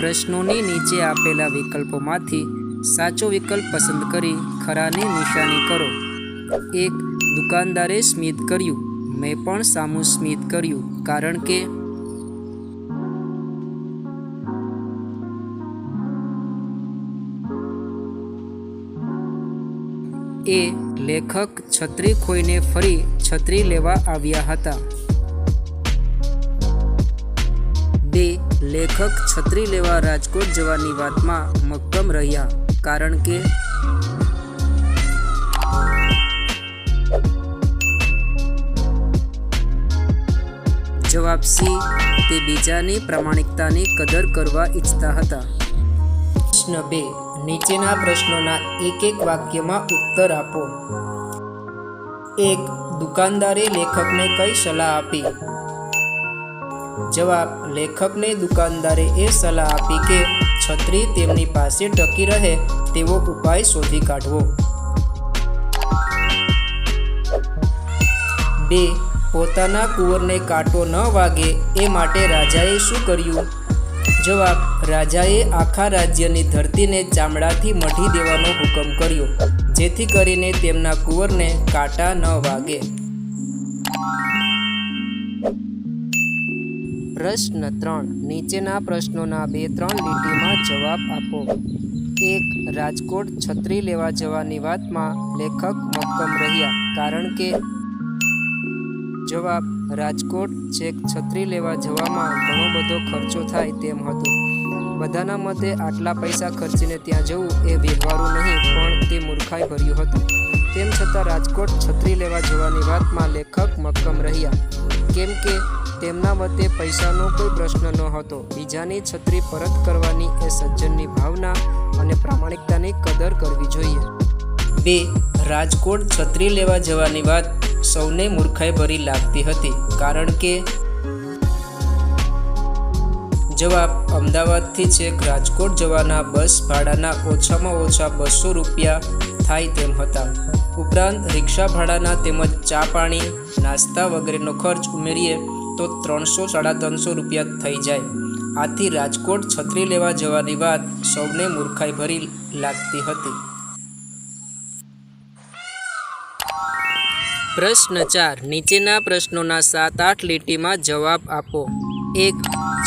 પ્રશ્નોની નીચે આપેલા વિકલ્પોમાંથી સાચો વિકલ્પ પસંદ કરી ખરાની નિશાની કરો. એક, દુકાનદારે સ્મિત કર્યું. મેં પણ સામું સ્મિત કર્યું. કારણ કે એ લેખક છત્રી ખોઈને ફરી છત્રી લેવા આવ્યા હતા. બે લેખક છત્રી લેવા રાજકોટ જવાની વાતમાં મક્કમ રહ્યા. કારણ કે જવાબ સી, તે બીજાની પ્રામાણિકતાની કદર કરવા ઈચ્છતા હતા. પ્રશ્ન બે, નીચેના પ્રશ્નોના એક એક વાક્યમાં ઉત્તર આપો. એક, દુકાનદારે લેખકને કઈ સલાહ આપી? જવાબ, લેખકને દુકાનદારે એ સલાહ આપી કે છત્રી તેમની પાસે ટકી રહે તેવો ઉપાય શોધી કાઢવો. બે, પોતાના કુંવરને કાંટો ન વાગે એ માટે રાજાએ શું કર્યું? જવાબ, રાજાએ આખા રાજ્યની ધરતીને ચામડાથી મઢી દેવાનો હુકમ કર્યો, જેથી કરીને તેમના કુંવરને કાંટા ન વાગે. પ્રશ્ન ત્રણ. નીચેના પ્રશ્નોના બે ત્રણ લીટીમાં જવાબ આપો. એક, રાજકોટ છત્રી લેવા જવાની વાતમાં લેખક મક્કમ રહ્યા. કારણ કે જવાબ, રાજકોટ છેક છત્રી લેવા જવામાં ઘણો બધો ખર્ચો થાય તેમ હતું. બધાના મતે આટલા પૈસા ખર્ચીને ત્યાં જવું એ વ્યવહારું નહીં, પણ તે મૂર્ખાઈ ભર્યું હતું. તેમ છતાં રાજકોટ છત્રી લેવા જવાની વાતમાં લેખક મક્કમ રહ્યા. કેમ કે તેમના મતે પૈસાનો કોઈ પ્રશ્ન ન હતો બીજાની છત્રી પરત કરવાની એ સજ્જનની ભાવના અને પ્રામાણિકતાની કદર કરવી જોઈએ. બે, રાજકોટ છત્રી લેવા જવાની વાત સૌને મૂર્ખાઈ ભરી લાગતી હતી. કારણ કે જવાબ અમદાવાદથી છેક રાજકોટ જવાના બસ ભાડાના ઓછામાં ઓછા બસો રૂપિયા થાય તેમ હતા. ઉપરાંત રિક્ષા ભાડાના તેમજ ચા પાણી, નાસ્તા વગેરેનો ખર્ચ ઉમેરીએ તો ત્રણસો સાડા ત્રણસો રૂપિયા થઈ જાય. આથી રાજકોટ છત્રી લેવા જવાની વાત સૌને મૂર્ખાઈ ભરી લાગતી હતી. પ્રશ્ન ચાર, નીચેના પ્રશ્નોના સાત આઠ લીટીમાં જવાબ આપો. એક,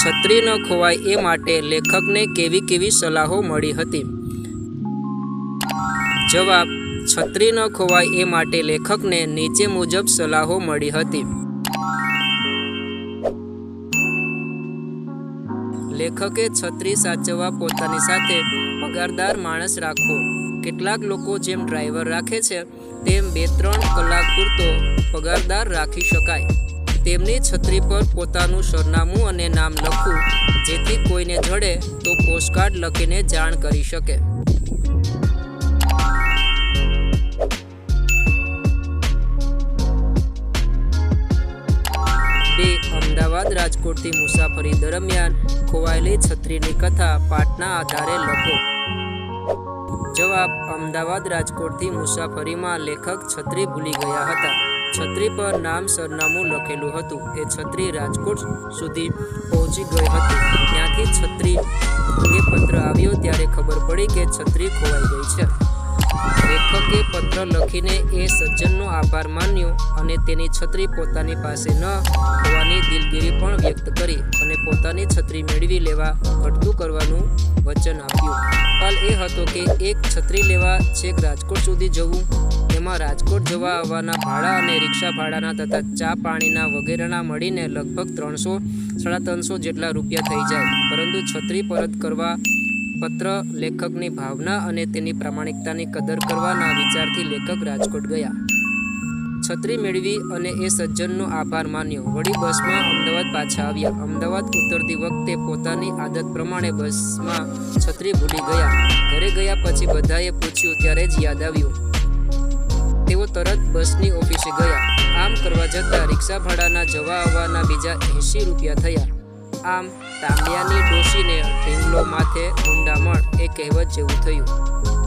છત્રી ન ખોવાય એ માટે લેખકને કેવી કેવી સલાહો મળી હતી? જવાબ, છત્રી ન ખોવાય એ માટે લેખકને નીચે મુજબ સલાહો મળી હતી. લેખકે છત્રી સાચવવા પોતાની સાથે પગારદાર માણસ રાખવો કેટલાક લોકો જેમ ડ્રાઈવર રાખે છે, તેમ બે ત્રણ કલાક પૂરતો પગારદાર રાખી શકાય. તેમની છત્રી પર પોતાનું સરનામું અને નામ લખવું, જેથી કોઈને જડે તો પોસ્ટકાર્ડ લખીને જાણ કરી શકે. અમદાવાદ રાજકોટથી મુસાફરી દરમિયાન ખોવાયેલી છત્રીની કથા પાઠના આધારે લખો. જવાબ, અમદાવાદ રાજકોટથી મુસાફરીમાં લેખક છત્રી ભૂલી ગયા હતા. છત્રી પર નામ સરનામું લખેલું હતું. એ છત્રી રાજકોટ સુધી પહોંચી ગઈ હતી. ત્યાંથી છત્રી અંગે પત્ર આવ્યો ત્યારે ખબર પડી કે છત્રી ખોવાઈ ગઈ છે. લેખકે પત્ર લખીને એ સજ્જનનો આભાર માન્યો અને તેની છત્રી પોતાની પાસે ન હોવાની દિલગીરી પણ વ્યક્ત કરી અને પોતાની છત્રી મેળવી લેવા ઘટતું કરવાનું વચન આપ્યું. હાલ એ હતો કે એક છત્રી લેવા છેક રાજકોટ સુધી જવું, તેમાં રાજકોટ જવા આવવાના ભાડા અને રિક્ષા ભાડાના તથા ચા પાણીના વગેરેના મળીને લગભગ ત્રણસો, સાડા ત્રણસો જેટલા રૂપિયા થઈ જાય, પરંતુ છત્રી પરત કરવા પત્ર, લેખકની ભાવના અને તેની પ્રામાણિકતાની કદર કરવાના વિચારથી લેખક રાજકોટ ગયા. છત્રી મેળવી અને એ સજ્જનનો આભાર માન્યો. વળી બસમાં અમદાવાદ પાછા આવ્યા. અમદાવાદ ઉતરતી વખતે પોતાની આદત પ્રમાણે બસમાં છત્રી ભૂલી ગયા. ઘરે ગયા પછી બધાએ પૂછ્યું, ત્યારે જ યાદ આવ્યું? તેઓ તરત બસની ઓફિસે ગયા. આમ કરવા જતાં રિક્ષા ભાડાના જવા આવવાના બીજા એંશી રૂપિયા થયા. આમ તાંબિયાની ડોશીને ઢીંગલો માથે મુંડામણ એ કહેવત જેવું થયું.